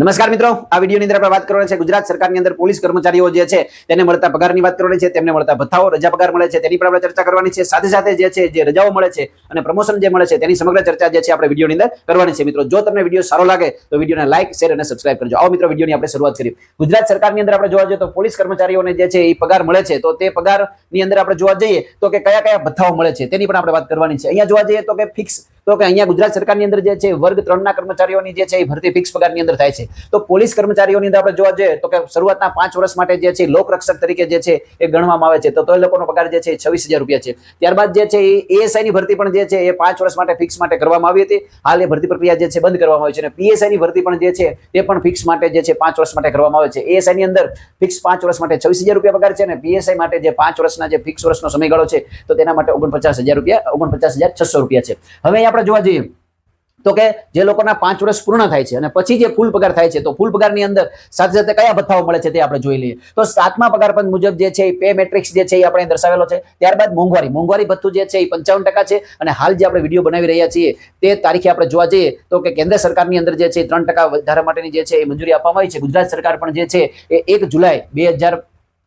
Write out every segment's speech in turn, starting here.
નમસ્કાર મિત્રો, આ વિડીયોની અંદર આપણે વાત કરવાની છે ગુજરાત સરકારની અંદર પોલીસ કર્મચારીઓ જે છે તેને મળતા પગારની વાત કરવાની છે, તેમને મળતા ભથ્થાઓ, રજા પગાર મળે છે, તેની પર આપણે ચર્ચા કરવાની છે. સાથે સાથે જે છે, જે રજાઓ મળે છે અને પ્રમોશન જે મળે છે તેની સમગ્ર ચર્ચા જે છે આપણે વિડીયોની અંદર કરવાની છે. મિત્રો, જો તમને વીડિયો સારો લાગે તો વિડીયોને લાઈક, શેર અને સબસ્ક્રાઈબ કરજો. આવો મિત્રો, વિડીયોની આપણે શરૂઆત કરીએ. ગુજરાત સરકારની અંદર આપણે જોવા જઈએ તો પોલીસ કર્મચારીઓને જે છે એ પગાર મળે છે. તો તે પગારની અંદર આપણે જોવા જઈએ તો કે કયા કયા ભથ્થાઓ મળે છે તેની પણ આપણે વાત કરવાની છે. અહીંયા જોવા જઈએ તો કે ફિક્સ તો કે અહીંયા ગુજરાત સરકારની અંદર જે છે વર્ગ ત્રણના કર્મચારીઓની જે છે એ ભરતી ફિક્સ પગારની અંદર થાય છે તો પોલીસ કર્મચારીઓની અંદર આપણે જોવા જઈએ તો કે શરૂઆતના પાંચ વર્ષ માટે જે છે લોકરક્ષક તરીકે જે છે એ ગણવામાં આવે છે તો એ લોકોનો પગાર જે છે છવ્વીસ હજાર રૂપિયા છે ત્યારબાદ જે છે એ એએસઆઈ ની ભરતી પણ જે છે એ પાંચ વર્ષ માટે ફિક્સ માટે કરવામાં આવી હતી હાલ એ ભરતી પ્રક્રિયા જે છે બંધ કરવામાં આવી છે અને પીએસઆઈ ની ભરતી પણ જે છે એ પણ ફિક્સ માટે જે છે પાંચ વર્ષ માટે કરવામાં આવે છે એએસઆઈ ની અંદર ફિક્સ પાંચ વર્ષ માટે છવ્વીસ હજાર રૂપિયા પગાર છે અને પીએસઆઈ માટે જે પાંચ વર્ષના જે ફિક્સ વર્ષનો સમયગાળો છે તો તેના માટે ઓગણપચાસ હજાર રૂપિયા ઓગણપચાસ હજાર છસો રૂપિયા છે હવે અહીં આપણે જોવા જઈએ તો કે જે લોકોના પાંચ વર્ષ પૂર્ણ થાય છે અને પછી જે ફૂલ પગાર થાય છે, તો ફૂલ પગારની અંદર સાથે સાથે કયા ભથ્થાઓ મળે છે તે આપણે જોઈ લઈએ. તો સાતમા પગાર પંચ મુજબ જે છે એ પે મેટ્રિક્સ જે છે એ આપણે દર્શાવેલો છે. ત્યારબાદ મોંઘવારી. મોંઘવારી ભથ્થું જે છે એ પંચાવન ટકા છે અને હાલ જે આપણે વીડિયો બનાવી રહ્યા છીએ તે તારીખે આપણે જોવા જઈએ તો કે કેન્દ્ર સરકારની અંદર જે છે ત્રણ ટકા વધારા માટેની જે છે એ મંજૂરી આપવામાં આવી છે. ગુજરાત સરકાર પણ જે છે એ એક જુલાઈ બે હજાર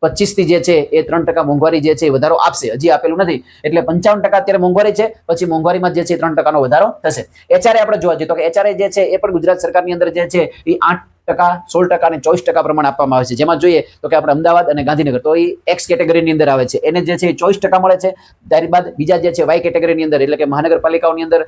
પચીસથી જે છે એ ત્રણ ટકા મોંઘવારી જે છે એ વધારો આપશે. હજી આપેલું નથી. એટલે પંચાવન ટકા અત્યારે મોંઘવારી છે, પછી મોંઘવારીમાં જે છે ત્રણ ટકાનો વધારો થશે. એચઆરએ આપણે જોવા જઈએ તો કે એચઆરએ જે છે એ પણ ગુજરાત સરકારની અંદર જે છે એ આઠ ટકા, સોળ ટકા અને ચોવીસ ટકા પ્રમાણે આપવામાં આવે છે. જેમાં જોઈએ તો કે આપણે અમદાવાદ અને ગાંધીનગર, તો એ એક્સ કેટેગરીની અંદર આવે છે. એને જે છે એ ચોવીસ ટકા મળે છે. ત્યારબાદ બીજા જે છે વાય કેટેગરીની અંદર, એટલે કે મહાનગરપાલિકાઓની અંદર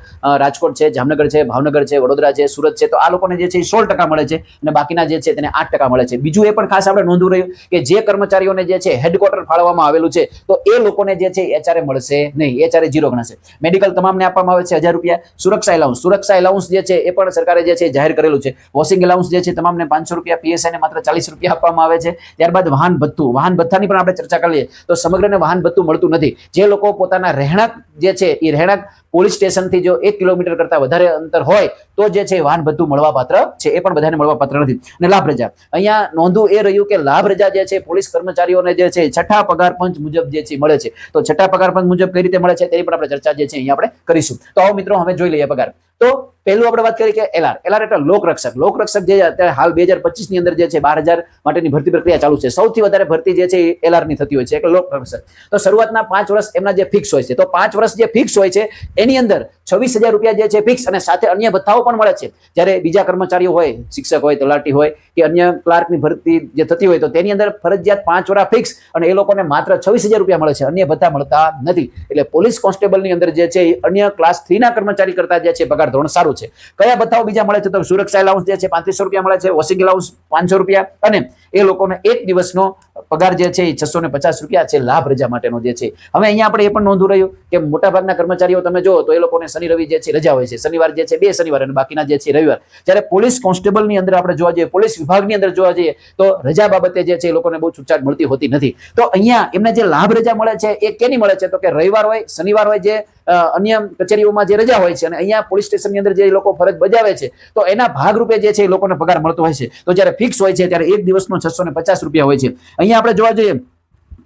રાજકોટ છે, જામનગર છે, ભાવનગર છે, વડોદરા છે, સુરત છે, તો આ લોકોને જે છે એ સોળ ટકા મળે છે અને બાકીના જે છે તેને આઠ ટકા મળે છે. બીજું એ પણ ખાસ આપણે નોંધવું રહ્યું કે જે કર્મચારીઓને જે છે હેડક્વાર્ટર ફાળવવામાં આવેલું છે, તો એ લોકોને જે છે એચઆરએ મળશે નહીં. એચઆરએ જીરો ગણાશે. મેડિકલ તમામને આપવામાં આવે છે હજાર રૂપિયા. સુરક્ષા એલાઉન્સ સુરક્ષા એલાઉન્સ જે છે એ પણ સરકારે જે છે જાહેર કરેલું છે. વોશિંગ એલાઉન્સ જે છે તમામને પાંચસો રૂપિયા પીએસઆઈને માત્ર ચાલીસ રૂપિયા આપવામાં આવે છે. ત્યારબાદ વાહન ભથ્થું. વાહન ભથ્થાની પણ આપણે ચર્ચા કરીએ તો સમગ્રને વાહન ભથ્થું મળતું નથી. જે લોકો પોતાના રહેણાંક જે છે એ રહેણાંક પોલીસ સ્ટેશનથી જો એક કિલોમીટર કરતા વધારે અંતર હોય, તો જે છે, વાહન ભથ્થું મળવા પાત્ર છે. એ પણ બધાને મળવા પાત્ર નથી. અને લાભ રજા. અહીંયા નોંધવું એ રહ્યું કે લાભ રજા જે છે, પોલીસ કર્મચારીઓને જે છે, છઠ્ઠા પગાર પંચ મુજબ જે છે મળે છે. તો છઠ્ઠા પગાર પંચ મુજબ કઈ રીતે મળે છે, તેની પણ આપણે ચર્ચા જે છે, અહીંયા આપણે કરીશું. તો આવો મિત્રો, હવે જોઈ લઈએ પગાર. તો પહેલું આપણે વાત કરીએ કે એલઆર એલઆર એટલે લોકરક્ષક. લોકરક્ષક જે અત્યારે હાલ બે હજાર અંદર જે છે, બાર હજાર માટેની ભરતી પ્રક્રિયા ચાલુ છે. સૌથી વધારે ભરતી જે છે એલઆરની થતી હોય છે લોકરક્ષક. તો શરૂઆતના પાંચ વર્ષ એમના જે ફિક્સ હોય છે. તો પાંચ વર્ષ જે ફિક્સ હોય છે, એની અંદર છવ્વીસ હજાર રૂપિયા જે છે ફિક્સ અને સાથે અન્ય ભથ્થાઓ પણ મળે છે. જ્યારે બીજા કર્મચારીઓ હોય, શિક્ષક હોય, તલાટી હોય કે અન્ય ક્લાર્કની ભરતી જે થતી હોય તો તેની અંદર ફરજિયાત પાંચ વર્ષ ફિક્સ અને એ લોકોને માત્ર છવ્વીસ હજાર રૂપિયા મળે છે. અન્ય ભથ્થા મળતા નથી. એટલે પોલીસ કોન્સ્ટેબલની અંદર જે છે અન્ય ક્લાસ થ્રીના કર્મચારી કરતા જે છે, પગાર ધોરણ સારું છે. કયા બતાવો બીજા મળે છે? તો સુરક્ષા એલાઉન્સ જે છે, પાંત્રીસો રૂપિયા મળે છે વોશિંગ એલાઉન્સ પાંચસો રૂપિયા અને એ લોકોને એક દિવસનો પગાર જે છે એ છસો ને પચાસ રૂપિયા છે, લાભ રજા માટેનો જે છે. હવે અહીંયા આપણે એ પણ નોંધું રહ્યું કે મોટાભાગના કર્મચારીઓ તમે જો તો એ લોકોને શનિ રવિ જે છે રજા હોય છે. શનિવાર જે છે બે શનિવાર અને બાકીના જે છે રવિવાર. જ્યારે પોલીસ કોન્સ્ટેબલની અંદર આપણે જોવા જઈએ, પોલીસ વિભાગની અંદર જોવા જઈએ, તો રજા બાબતે જે છે એ લોકોને બહુ છૂટછાટ મળતી હોતી નથી. તો અહીંયા એમને જે લાભ રજા મળે છે એ કેની મળે છે? તો કે રવિવાર હોય, શનિવાર હોય જે અન્ય કચેરીઓમાં જે રજા હોય છે અને અહીંયા પોલીસ સ્ટેશનની અંદર જે લોકો ફરજ બજાવે છે, તો એના ભાગરૂપે જે છે એ લોકોને પગાર મળતો હોય છે. તો જ્યારે ફિક્સ હોય છે, ત્યારે એક દિવસનો છસો ને પચાસ રૂપિયા હોય છે. અહીંયા આપણે જોવા જઈએ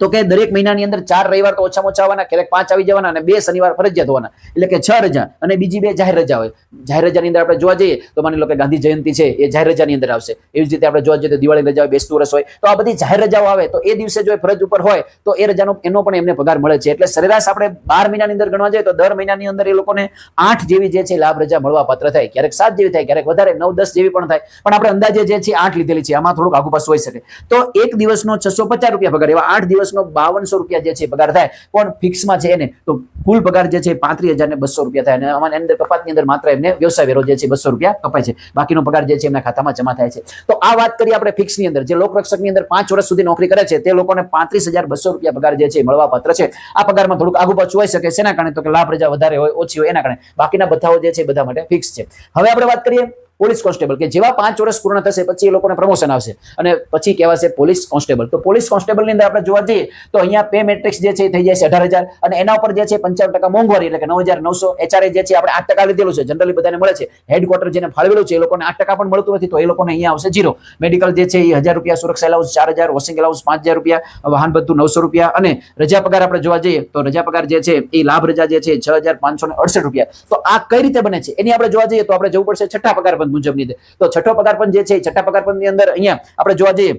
તો કે દરેક મહિનાની અંદર ચાર રવિવાર તો ઓછામાં ઓછા આવવાના, ક્યારેક પાંચ આવી જવાના અને બે શનિવાર ફરજિયાત હોવાના. એટલે કે છ રજા અને બીજી બે જાહેર રજા હોય. જાહેર રજાની અંદર આપણે જોવા જઈએ તો માની લો કે ગાંધી જયંતિ છે, એ જાહેર રજાની અંદર આવશે. એવી રીતે આપણે જોવા જઈએ તો દિવાળી રજા હોય, બેસતું વર્ષ હોય, તો આ બધી જાહેર રજાઓ આવે. તો એ દિવસે જો એ ફરજ ઉપર હોય, તો એ રજાનો, એનો પણ એમને પગાર મળે છે. એટલે સરેરાશ આપણે બાર મહિનાની અંદર ગણવા જઈએ તો દર મહિનાની અંદર એ લોકોને આઠ જેવી જે છે લાભ રજા મળવા પાત્ર થાય. ક્યારેક સાત જેવી થાય, ક્યારેક વધારે, નવ, દસ જેવી પણ થાય. પણ આપણે અંદાજે જે છે આઠ લીધેલી છે. આમાં થોડુંક આગુ પાસ હોઈ શકે. તો એક દિવસનો છસો પચાસ રૂપિયા પગાર, એવા આઠ દિવસનો બાવનસો રૂપિયા જે છે પગાર થાય પણ ફિક્સમાં છે એને? તો કુલ પગાર જે છે પાંત્રીસ હજાર ને બસો રૂપિયા થાય. અને આમાં અંદર કપાતની અંદર માત્ર એમને વ્યવસાય વેરો જે છે બસો રૂપિયા કપાય છે. બાકીનો પગાર જે છે એમના ખાતામાં જમા થાય છે. તો આ વાત કરીએ આપણે ફિક્સની અંદર. જે લોકરક્ષકની અંદર પાંચ વર્ષ સુધી નોકરી કરે છે, તે લોકોને પાંત્રીસ હજાર બસો રૂપિયા પગાર જે છે મળવા પાત્ર છે. આ પગારમાં થોડુંક આગુ પાછું હોઈ શકે છે એના કારણે? તો કે લાભ, રજા વધારે હોય, ઓછી હોય, એના કારણે. બાકીના બધાઓ જે છે બધા માટે ફિક્સ છે. હવે આપણે વાત કરીએ પોલીસ કોન્સ્ટેબલ કે જેવા પાંચ વર્ષ પૂર્ણ થશે, પછી એ લોકોને પ્રમોશન આવશે. અને પછી કહેવાશે પોલીસ કોન્સ્ટેબલ. તો પોલીસ કોન્સ્ટેબલની અંદર આપણે જોવા જઈએ, તો અહીંયા પે મેટ્રિક્સ જે છે થઈ જાય છે અઢાર હજાર અને એના ઉપર જે છે પંચાવન ટકા મોંઘવારી એટલે કે નવ હજાર નવસો એચઆરએ જે છે આપણે આઠ ટકા લીધેલું છે. જનરલી બધાને મળે છે. હેડક્વાર્ટર જેને ફાળવેલું છે એ લોકોને આઠ ટકા પણ મળતું નથી, તો એ લોકોને અહીંયા આવશે જીરો મેડિકલ જે છે એ હજાર રૂપિયા, સુરક્ષા એલાઉન્સ ચાર હજાર વોશિંગ એલાઉન્સ પાંચ હજાર રૂપિયા, વાહન બધું નવસો રૂપિયા અને રજા પગાર આપણે જોવા જઈએ, તો રજા પગાર જે છે એ લાભ રજા જે છે છ હજાર પાંચસો ને અડસઠ રૂપિયા. તો આ કઈ રીતે બને છે? એની આપણે જોવા જઈએ તો આપણે જવું પડશે છઠ્ઠા પગાર મુજબની તો છઠ્ઠો પગાર પણ જે છે છઠ્ઠા પગાર પંચની અંદર અહીંયા આપણે જોવા જઈએ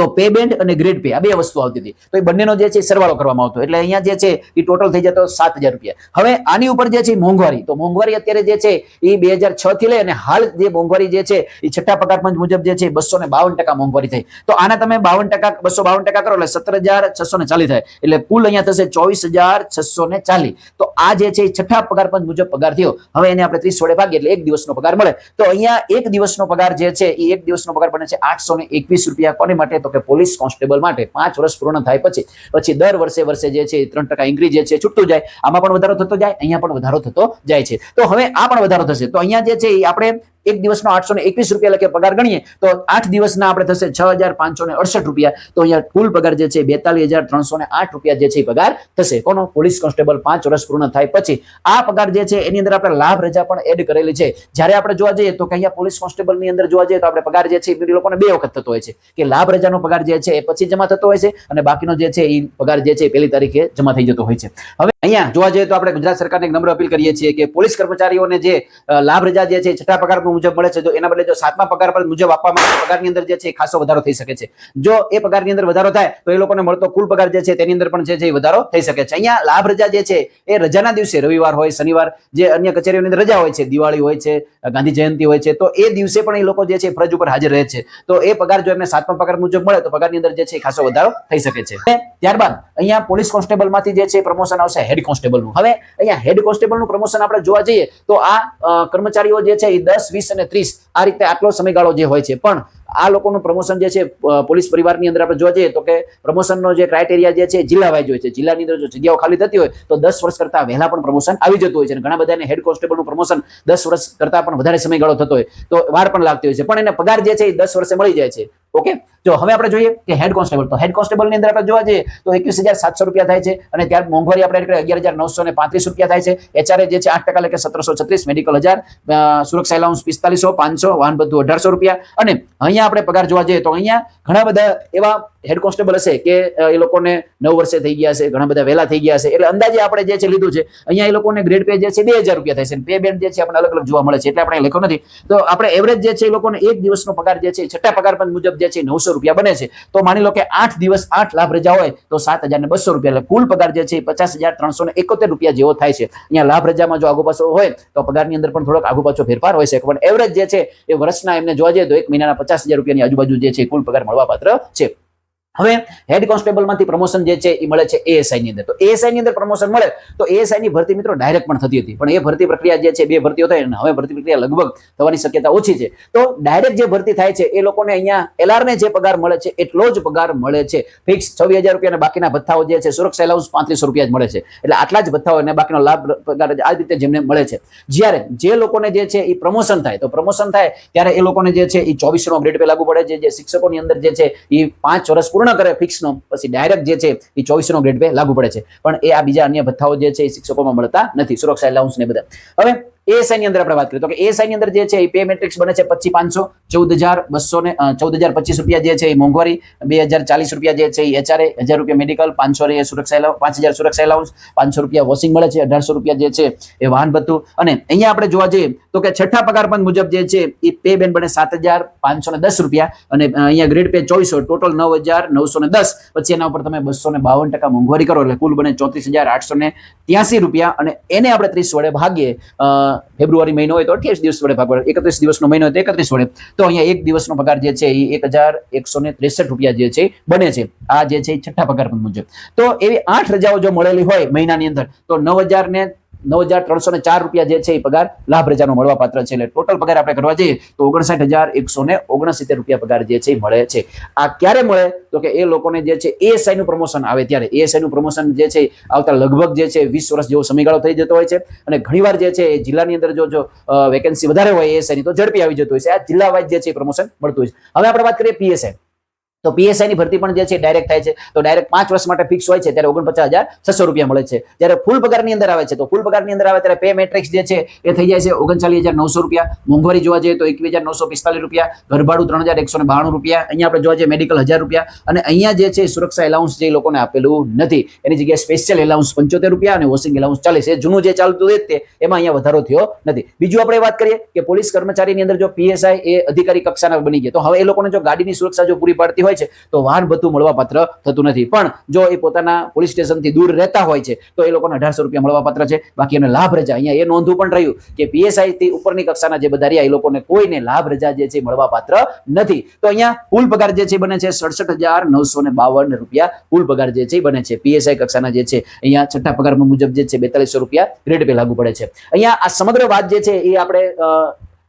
તો પે બેન્ડ અને ગ્રેડ પે આ બે વસ્તુ આવતી હતી. તો એ બંનેનો જે છે સરવાળો કરવામાં આવતો. એટલે અહીંયા જે છે એ ટોટલ થઈ જતો સાત હજાર રૂપિયા. હવે આની ઉપર જે છે મોંઘવારી. તો મોંઘવારી અત્યારે જે છે એ બે હજાર છ થી લઈ અને હાલ જે મોંઘવારી જે છે એ છઠ્ઠા પગાર પંચ મુજબ જે છે બસો ને બાવન ટકા મોંઘવારી થઈ. તો આના તમે બાવન ટકા, બસો બાવન ટકા કરો એટલે સત્તર હજાર છસો ને ચાલીસ થાય. એટલે કુલ અહીંયા થશે ચોવીસ હજાર છસો ને ચાલીસ. તો આ જે છે એ છઠ્ઠા પગાર પંચ મુજબ પગાર થયો. હવે એને આપણે ત્રીસ વડે ભાગીએ એટલે એક દિવસનો પગાર મળે. તો અહીંયા એક દિવસનો પગાર જે છે એ એક દિવસનો પગાર બને છે આઠસો ને એકવીસ રૂપિયા. કોને માટે? તો કે પોલીસ કોન્સ્ટેબલ માટે પાંચ વર્ષ પૂર્ણ થાય પછી પછી દર વર્ષે વર્ષે જે છે ત્રણ ટકા ઇન્ક્રીઝ જે છે છૂટતું જાય. આમાં પણ વધારો થતો જાય, અહીંયા પણ વધારો થતો જાય છે. તો હવે આ પણ વધારો થશે. તો અહીંયા જે છે એ આપણે એક દિવસનો આઠસો ને એકવીસ રૂપિયા લખે પગાર ગણીએ, તો આઠ દિવસના આપણે થશે છ હજાર પાંચસો ને અડસઠ રૂપિયા. તો અહીંયા કુલ પગાર જે છે બેતાલીસ હજાર ત્રણસો ને આઠ રૂપિયા જે છે પગાર થશે. કોનો? પોલીસ કોન્સ્ટેબલ પાંચ વર્ષ પૂર્ણ થાય પછી. આ પગાર જે છે એની અંદર આપણે લાભ રજા પણ એડ કરેલી છે. જ્યારે આપણે જોવા જઈએ તો કે અહીંયા પોલીસ કોન્સ્ટેબલની અંદર જોવા જઈએ તો આપણે પગાર જે છે એ લોકોને બે વખત થતો હોય છે. કે લાભ રજાનો પગાર જે છે એ પછી જમા થતો હોય છે અને બાકીનો જે છે એ પગાર જે છે પહેલી તારીખે જમા થઈ જતો હોય છે. હવે અહીંયા જોવા જઈએ તો આપણે ગુજરાત સરકારને એક નમ્ર અપીલ કરીએ છીએ કે પોલીસ કર્મચારીઓને જે લાભ રજા જે છે છઠ્ઠા પગાર મુજબ મળે છે. તો એના બદલે જો સાતમા પગાર પર મુજબ આપવામાં આવે, પગારની અંદર જે છે ખાસો વધારો થઈ શકે છે. જો એ પગારની અંદર વધારો થાય, તો એ લોકોને મળતો કુલ પગાર જે છે તેની અંદર પણ જે છે વધારો થઈ શકે છે. અહીંયા લાભ રજા જે છે એ રજાના દિવસે, રવિવાર હોય, શનિવાર, જે અન્ય કચેરીઓની અંદર રજા હોય છે, દિવાળી હોય છે, ગાંધી જયંતિ હોય છે, તો એ દિવસે પણ એ લોકો જે છે ફરજ ઉપર હાજર રહે છે. તો એ પગાર જો એમને સાતમા પગાર મુજબ મળે, તો પગારની અંદર જે છે ખાસો વધારો થઈ શકે છે. ત્યારબાદ અહીંયા પોલીસ કોન્સ્ટેબલમાંથી જે છે પ્રમોશન આવશે. હેડ કોન્સ્ટેબલનું હવે અહીંયા હેડ કોન્સ્ટેબલનું પ્રમોશન આપણે જોવા જઈએ તો આ કર્મચારીઓ જે છે એ દસ, વીસ અને ત્રીસ આ રીતે આટલો સમયગાળો જે હોય છે. પણ આ લોકોનું પ્રમોશન જે છે પોલીસ પરિવારની અંદર આપણે જોવા જઈએ તો કે પ્રમોશનનો જે ક્રાઇટેરિયા જે છે જિલ્લા વાઇઝ હોય છે. જિલ્લાની અંદર જો જગ્યાઓ ખાલી થતી હોય તો દસ વર્ષ કરતા વહેલા પણ પ્રમોશન આવી જતું હોય છે અને ઘણા બધાને હેડ કોન્સ્ટેબલનું પ્રમોશન દસ વર્ષ કરતા પણ વધારે સમયગાળો થતો હોય તો વાર પણ લાગતી હોય છે. પણ એને પગાર જે છે એ દસ વર્ષે મળી જાય છે. ઓકે? જો હવે આપણે જોઈએ કે હેડ કોન્સ્ટેબલ. તો હેડ કોન્સ્ટેબલની અંદર આપણે જોવા જઈએ તો એકવીસ હજાર સાતસો રૂપિયા થાય છે અને ત્યાર મોંઘવારી આપણે અગિયાર હજાર નવસો ને પાંત્રીસ રૂપિયા થાય છે. એચઆરએ જે છે આઠ ટકા લેખે સત્તરસો છત્રીસ, મેડિકલ હજાર સુરક્ષા એલાઉન્સ પિસ્તાલીસો, પાંચસો, વાહન બધું અઢારસો રૂપિયા. અને અહીંયા આપણે પગાર જોવા જઈએ તો અહીંયા ઘણા બધા એવા હેડ કોન્સ્ટેબલ હશે કે એ લોકોને નવ વર્ષે થઈ ગયા છે, ઘણા બધા વહેલા થઈ ગયા છે, એટલે અંદાજે આપણે જે છે લીધું છે, અહીંયા એ લોકોને ગ્રેડ પે જે છે બે હજાર રૂપિયા થાય છે પે બેન્ડ જે છે આપણે અલગ અલગ જોવા મળે છે, એટલે આપણે લખ્યો નથી. તો આપણે એવરેજ જે છે એ લોકોને એક દિવસનો પગાર જે છે છઠ્ઠા પગાર પણ મુજબ જે છે નવસો રૂપિયા બને છે. તો માની લો કે આઠ દિવસ આઠ લાભ રજા હોય, તો સાત હજાર ને બસો રૂપિયા. એટલે કુલ પગાર જે છે પચાસ હજાર ત્રણસો ને એકોતેર રૂપિયા જેવો થાય છે. અહીંયા લાભ રજામાં જો આગુ પાછો હોય, તો પગારની અંદર પણ થોડોક આગુ પાછો ફેરફાર હોય છે પણ એવરેજ જે છે એ વર્ષના એમને જોવા જઈએ તો એક મહિનાના પચાસ હજાર રૂપિયાની આજુબાજુ જે છે કુલ પગાર મળવા પાત્ર છે. હવે હેડ કોન્સ્ટેબલમાંથી પ્રમોશન જે છે એ મળે છે એએસઆઈ ની અંદર. તો એએસઆઈ ની અંદર પ્રમોશન મળે તો એએસઆઈ ની ભરતી મિત્રો ડાયરેક્ટ પણ થતી હતી. પણ એ ભરતી પ્રક્રિયા જે છે બે ભરતીઓ થાય અને હવે ભરતી પ્રક્રિયા લગભગ થવાની શક્યતા ઓછી છે. તો ડાયરેક્ટ જે ભરતી થાય છે એ લોકોને અહીંયા એલઆર ને જે પગાર મળે છે એટલો જ પગાર મળે છે. ફિક્સ છવ્વીસ હજાર રૂપિયા બાકીના ભથ્થાઓ જે છે સુરક્ષા એલાઉન્સ પાંત્રીસો રૂપિયા જ મળે છે. એટલે આટલા જ ભથ્થાઓ અને બાકીનો લાભ પગાર આ રીતે જેમને મળે છે. જ્યારે જે લોકોને જે છે એ પ્રમોશન થાય, તો પ્રમોશન થાય ત્યારે એ લોકોને જે છે એ ચોવીસનો ગ્રેડ પે લાગુ પડે છે. જે શિક્ષકોની અંદર જે છે એ પાંચ વર્ષ પૂર્ણ કરે ફિક્સનો પછી ડાયરેક્ટ જે છે એ ચોવીસનો ગ્રેડ પે લાગુ પડે છે. પણ એ આ બીજા અન્ય ભથ્થાઓ જે છે એ શિક્ષકોમાં મળતા નથી. સુરક્ષા એલાઉન્સ ને બધા. હવે એએસઆઈ ની અંદર આપણે વાત કરીએ? તો કે એએસઆઈ ની અંદર જે છે એ પે મેટ્રિક્સ બને છે પચીસ પાંચસો, ચૌદ હજાર બસો ને ચૌદ હજાર પચીસ રૂપિયા જે છે એ મોંઘવારી, બે હજાર ચાલીસ રૂપિયા જે છે એ એચઆરએ હજાર રૂપિયા મેડિકલ પાંચસો રે સુરક્ષા પાંચ હજાર સુરક્ષા એલાઉન્સ પાંચસો રૂપિયા વોશિંગ મળે છે, અઢારસો રૂપિયા જે છે એ વાહન ભથ્થું. અને અહીંયા આપણે જોવા જઈએ તો કે છઠ્ઠા પગાર પંચ મુજબ જે છે એ પે બેન બને સાત હજાર પાંચસો ને દસ રૂપિયા અને અહીંયા ગ્રેડ પે ચોવીસો ટોટલ નવ હજાર નવસો ને દસ. પછી એના ઉપર તમે બસો ને બાવન ટકા મોંઘવારી કરો એટલે કુલ બને ચોત્રીસ હજાર આઠસો ને ત્યાસી રૂપિયા. અને એને આપણે ત્રીસ વડે ભાગીએ ફેબ્રુઆરી મહિનો હોય તો અઠ્યાવીસ દિવસ વડે ભાગવા એકત્રીસ દિવસનો મહિનો હોય તો એકત્રીસ વડે. તો અહીંયા એક દિવસનો પગાર જે છે એ એક હજાર એકસો ને ત્રેસઠ રૂપિયા જે છે બને છે. આ જે છે છઠ્ઠા પગાર મુજબ. તો એવી આઠ રજાઓ જો મળેલી હોય મહિનાની અંદર, તો નવ હજાર ને નવ હજાર ત્રણસો ને ચાર રૂપિયા જે છે એ પગાર લાભ રજાનો મળવા પાત્ર છે. એટલે ટોટલ પગાર આપણે કરવા જઈએ તો ઓગણસાઠ હજાર એકસો ને ઓગણસિત્તેર રૂપિયા પગાર જે છે મળે છે. આ ક્યારે મળે? તો કે એ લોકોને જે છે એએસઆઈ નું પ્રમોશન આવે ત્યારે. એએસઆઈ નું પ્રમોશન જે છે આવતા લગભગ જે છે વીસ વર્ષ જેવો સમયગાળો થઈ જતો હોય છે. અને ઘણીવાર જે છે એ જિલ્લાની અંદર જો જો વેકેન્સી વધારે હોય એએસઆઈ ની તો ઝડપી આવી જતું હોય છે. આ જિલ્લા વાઇઝ જે છે પ્રમોશન મળતું હોય છે. હવે આપણે વાત કરીએ પીએસઆઈ તો પીએસઆઈની ભરતી પણ જે છે ડાયરેક્ટ થાય છે. તો ડાયરેક્ટ પાંચ વર્ષ માટે ફિક્સ હોય છે, ત્યારે ઓગણપચાસ હજાર છસો રૂપિયા મળે છે. જ્યારે ફૂલ પગારની અંદર આવે છે, તો ફૂલ પગારની અંદર આવે ત્યારે પે મેટ્રિક્સ જે છે એ થઈ જાય છે ઓગણચાલીસ હજાર નવસો રૂપિયા. મોંઘવારી જોવા જઈએ તો એકવીસ હજાર નવસો પિસ્તાલીસ રૂપિયા. ઘરભાડું ત્રણ હજાર એકસો ને બાણું રૂપિયા. અહીંયા આપણે જોવા જઈએ મેડિકલ હજાર રૂપિયા. અને અહીંયા જે છે સુરક્ષા એલાઉન્સ જે લોકોને આપેલું નથી. એની જગ્યાએ સ્પેશિયલ એલાઉન્સ પંચોતેર રૂપિયા અને વોશિંગ એલાઉન્સ ચાલીસ. એ જૂનું જે ચાલતું હોય તે, એમાં અહીંયા વધારો થયો નથી. બીજું આપણે વાત કરીએ કે પોલીસ કર્મચારીની અંદર જો પીએસઆઈ એ અધિકારી કક્ષાના બની ગયા. તો હવે એ લોકોને જો ગાડીની સુરક્ષા જો પૂરી પાડતી હોય છે, તો વાહન ભથ્થું મળવાપાત્ર થતું નથી. પણ જો એ પોતાના પોલીસ સ્ટેશનથી દૂર રહેતા હોય છે, તો એ લોકોને અઢારસો રૂપિયા મળવા પાત્ર છે. બાકી એને લાભ રજા, અહીંયા એ નોંધવું પણ રહ્યું કે પીએસઆઈ થી ઉપરની કક્ષાના જે બધા રહ્યા, એ લોકોને કોઈને લાભ રજા જે છે મળવાપાત્ર નથી. તો અહીંયા કુલ પગાર જે છે બને છે સડસઠ હજાર નવસો ને બાવન રૂપિયા કુલ પગાર જે છે બને છે. પીએસઆઈ કક્ષાના જે છે, અહીંયા છઠ્ઠા પગાર મુજબ જે છે બેતાલીસો રૂપિયા ગ્રેડ પે લાગુ પડે છે. અહીંયા આ સમગ્ર વાત જે છે એ આપણે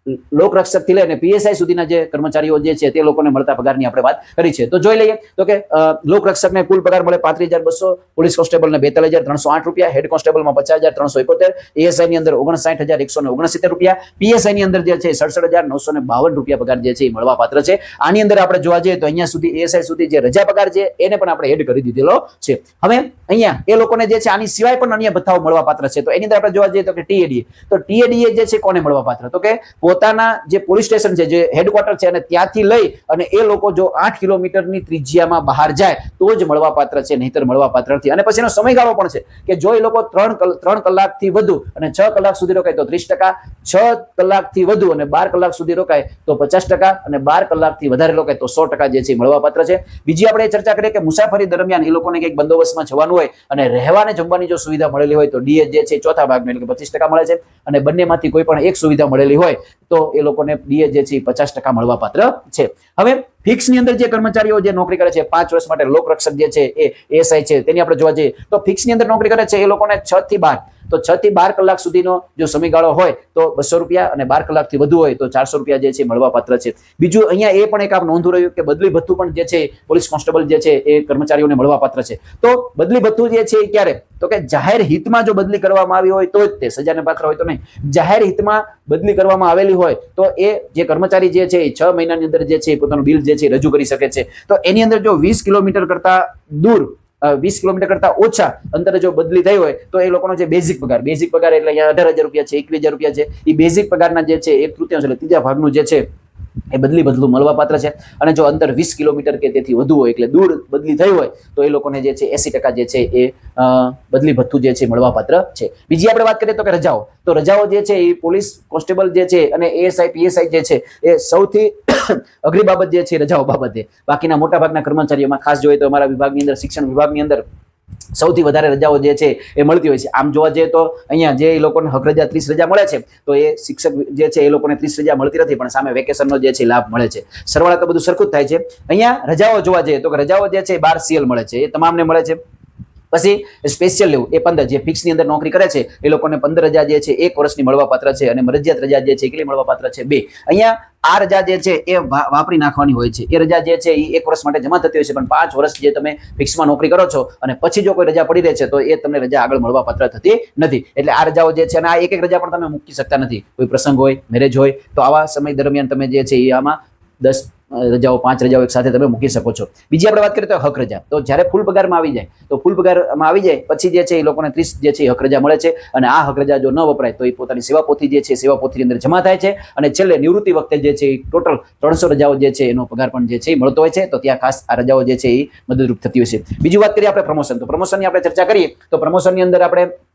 અ, લોકરક્ષકથી લઈને પીએસઆઈ સુધીના જે કર્મચારીઓ જે છે તે લોકોને મળતા પગારની આપણે વાત કરી છે. તો જોઈ લઈએ તો કે લોકરક્ષકને કુલ પગાર મળે પાંત્રીસ હજાર બસો પોલીસ કોન્સ્ટેબલને બેતાલીસ હજાર ત્રણસો આઠ રૂપિયા હેડ કોન્સ્ટેબલમાં પચાસ હજાર ત્રણસો એકોતેર એએસઆઈ ની અંદર ઓગણસાઠ હજાર એકસો ઓગણસિત્તેર રૂપિયા પીએસઆઈ ની અંદર જે છે સડસઠ હજાર નવસો ને બાવન રૂપિયા પગાર જે છે એ મળવા પાત્ર છે. આની અંદર આપણે જોવા જઈએ તો અહીંયા સુધી એએસઆઈ સુધી જે રજા પગાર છે એને પણ આપણે હેડ કરી દીધેલો છે. હવે અહીંયા એ લોકોને જે છે આની સિવાય પણ અન્ય ભથ્થાઓ મળવા પાત્ર છે. તો એની અંદર આપણે જોવા જઈએ તો કે ટીએડીએ. તો ટીએડીએ જે છે કોને મળવા પાત્ર તો કે પોતાના જે પોલીસ સ્ટેશન છે, જે હેડક્વાર્ટર છે, અને ત્યાંથી લઈ અને એ લોકો જો આઠ કિલોમીટરની ત્રિજ્યામાં બહાર જાય, તો જ મળવા પાત્ર છે, નહીતર મળવાપાત્ર નથી. અને પછી એનો સમયગાળો પણ છે, કે જો એ લોકો ત્રણ ત્રણ કલાકથી વધુ અને છ કલાક સુધી રોકાય, તો ત્રીસ ટકા, છ કલાકથી વધુ અને બાર કલાક સુધી રોકાય, તો પચાસ ટકા અને બાર કલાકથી વધારે રોકાય, તો સો ટકા જે છે મળવાપાત્ર મળવા પાત્ર છે. બીજી આપણે ચર્ચા કરીએ કે મુસાફરી દરમિયાન એ લોકોને કંઈક બંદોબસ્તમાં જવાનું હોય અને રહેવાને જમવાની જો સુવિધા મળેલી હોય, તો ડીએ જે છે ચોથા ભાગનું એટલે કે પચીસ ટકા મળે છે. અને બંનેમાંથી કોઈ પણ એક સુવિધા મળેલી હોય તો એ લોકોને ડીએ જે છે પચાસ ટકા મળવા પાત્ર છે. હવે ફિક્સની અંદર જે કર્મચારીઓ જે નોકરી કરે છે, પાંચ વર્ષ માટે લોકરક્ષક જે છે, એ એસઆઈ છે, તેની આપણે જોવા જઈએ તો ફિક્સની અંદર નોકરી કરે છે એ લોકોને છ થી બાર. તો છ થી બાર કલાક સુધીનો જો સમયગાળો હોય તો બસો રૂપિયા અને બાર કલાકથી વધુ હોય તો ચારસો રૂપિયા જે છે મળવા પાત્ર છે. બીજું અહીંયા એ પણ એક આપ નોંધવું રહ્યું કે બદલી ભથ્થું પણ જે છે પોલીસ કોન્સ્ટેબલ જે છે એ કર્મચારીઓને મળવા પાત્ર છે. તો બદલી ભથ્થું જે છે એ ક્યારે? તો કે જાહેર હિતમાં જો બદલી કરવામાં આવી હોય તો જ તે સજાને પાત્ર હોય તો નહીં. જાહેર હિતમાં બદલી કરવામાં આવેલી હોય તો એ જે કર્મચારી જે છે એ છ મહિનાની અંદર જે છે પોતાનું બિલ જે છે રજૂ કરી શકે છે. તો એની અંદર જો વીસ કિલોમીટર કરતા દૂર વીસ કિલોમીટર કરતા ઓછા અંતરે જો બદલી થઈ હોય, તો એ લોકોનો જે બેઝિક પગાર બેઝિક પગાર એટલે અહીંયા અઢાર હજાર રૂપિયા છે, એકવીસ હજાર રૂપિયા છે એ બેઝિક પગારના જે છે, એક તૃતીયાંશ એટલે ત્રીજા ભાગનું જે છે, એ બદલી બદલું મળવા પાત્ર છે. અને જો અંતર વીસ કિલોમીટર કે તેથી વધુ હોય એટલે દૂર બદલી થઈ હોય, તો એ લોકોને જે છે, એસી ટકા જે છે, એ બદલી ભથ્થું જે છે, મળવા પાત્ર છે. બીજી આપણે વાત કરીએ તો કે રજાઓ. તો રજાઓ જે છે એ પોલીસ કોન્સ્ટેબલ જે છે અને એએસઆઈ પીએસઆઈ જે છે, એ સૌથી અઘરી બાબત જે છે રજાઓ બાબતે. બાકીના મોટા ભાગના કર્મચારીઓમાં, ખાસ જોઈએ તો અમારા વિભાગની અંદર, શિક્ષણ વિભાગની અંદર સૌથી વધારે રજાઓ જે છે એ મળતી હોય છે. આમ જોવા જઈએ તો અહીંયા જે એ લોકોને હક રજા, ત્રીસ રજા મળે છે, તો એ શિક્ષક જે છે એ લોકોને ત્રીસ રજા મળતી નથી, પણ સામે વેકેશનનો જે છે લાભ મળે છે. સરવાળા તો બધું સરખું જ થાય છે. અહીંયા રજાઓ જોવા જઈએ તો રજાઓ જે છે બાર સીએલ મળે છે. એ તમામને મળે છે. પછી સ્પેશિયલ લેવું એ પંદર જે ફિક્સની અંદર નોકરી કરે છે, એ લોકોને પંદર રજા જે છે, એક વર્ષની મળવાપાત્ર છે અને મરજિયાત રજા જે છે, કેટલી મળવાપાત્ર છે? બે. અહીંયા આ રજા જે છે, એ વાપરી નાખવાની હોય છે. એ રજા જે છે એ એક વર્ષ માટે જમા થતી હોય છે, પણ પાંચ વર્ષ જે તમે ફિક્સમાં નોકરી કરો છો અને પછી જો કોઈ રજા પડી રહે છે, તો એ તમને રજા આગળ મળવા પાત્ર થતી નથી. એટલે આ રજાઓ જે છે, અને આ એક એક રજા પણ તમે મૂકી શકતા નથી. કોઈ પ્રસંગ હોય મેરેજ હોય, તો આવા સમય દરમિયાન તમે જે છે એ આમાં દસ રજાઓ, પાંચ રજાઓ એક સાથે તમે મૂકી શકો છો. બીજી આપણે વાત કરીએ તો હક રજા. તો જ્યારે ફૂલ પગારમાં આવી જાય, તો ફૂલ પગારમાં આવી જાય, પછી જે છે એ લોકોને ત્રીસ જે છે એ હક રજા મળે છે અને આ હક રજા જો ન વપરાય, તો એ પોતાની સેવા પોથી જે છે સેવા પોથીની અંદર જમા થાય છે અને છેલ્લે નિવૃત્તિ વખતે જે છે એ ટોટલ ત્રણસો રજાઓ જે છે એનો પગાર પણ જે છે એ મળતો હોય છે. તો ત્યાં ખાસ આ રજાઓ જે છે એ મદદરૂપ થતી હોય છે. બીજી વાત કરીએ આપણે પ્રમોશન. તો પ્રમોશનની આપણે ચર્ચા કરીએ, તો પ્રમોશનની અંદર આપણે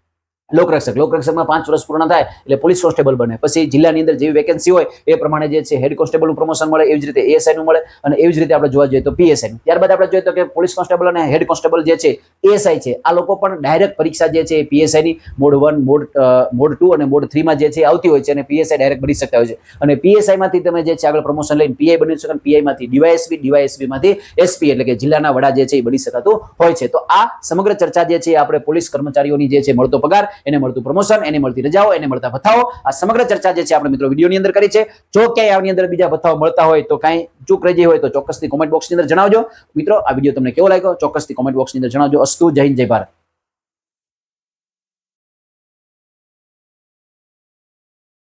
લોકરક્ષક. લોકરક્ષકમાં પાંચ વર્ષ પૂર્ણ થાય એટલે પોલીસ કોન્સ્ટેબલ બને. પછી જિલ્લાની અંદર જેવી વેકેન્સી હોય એ પ્રમાણે જે છે હેડ કોન્સ્ટેબલનું પ્રમોશન મળે, એવી રીતે એએસઆઈ નું મળે અને એવી જ રીતે આપણે જોવા જઈએ તો પીએસઆઈ નું. ત્યારબાદ આપણે જોઈએ તો કે પોલીસ કોન્સ્ટેબલ અને હેડ કોન્સ્ટેબલ જે છે એએસઆઈ છે. આ લોકો પણ ડાયરેક્ટ પરીક્ષા જે છે પીએસઆઈ ની mode one mode mode two અને મોડ થ્રીમાં જે છે આવતી હોય છે અને પીએસઆઈ ડાયરેક્ટ બની શકતા હોય છે. અને પીએસઆઈ માંથી તમે જે છે આગળ પ્રમોશન લઈને પીઆઈ બની શકો પીઆઈ માંથી ડીવાયએસપી ડીવાયએસપી માંથી એસપી એટલે કે જિલ્લાના વડા જે છે એ બની શકાતું હોય છે. તો આ સમગ્ર ચર્ચા જે છે આપણે પોલીસ કર્મચારીઓની જે છે મળતો પગાર એને મળતું પ્રમોશન એને મળતી રજાઓ, એને મળતા ભથ્થાઓ. આ સમગ્ર ચર્ચા જે છે આપણે મિત્રો વિડીયોની અંદર કરી છે. જો ક્યાંય આની અંદર બીજા ભથ્થાઓ મળતા હોય તો કાંઈ ચૂક રહી હોય તો ચોક્કસથી કોમેન્ટ બોક્સની અંદર જણાવજો. મિત્રો, આ વીડિયો તમને કેવો લાગ્યો? ચોક્કસથી કોમેન્ટ બોક્સની અંદર જણાવજો. અસ્તુ, જય હિન્દ, જય ભારત.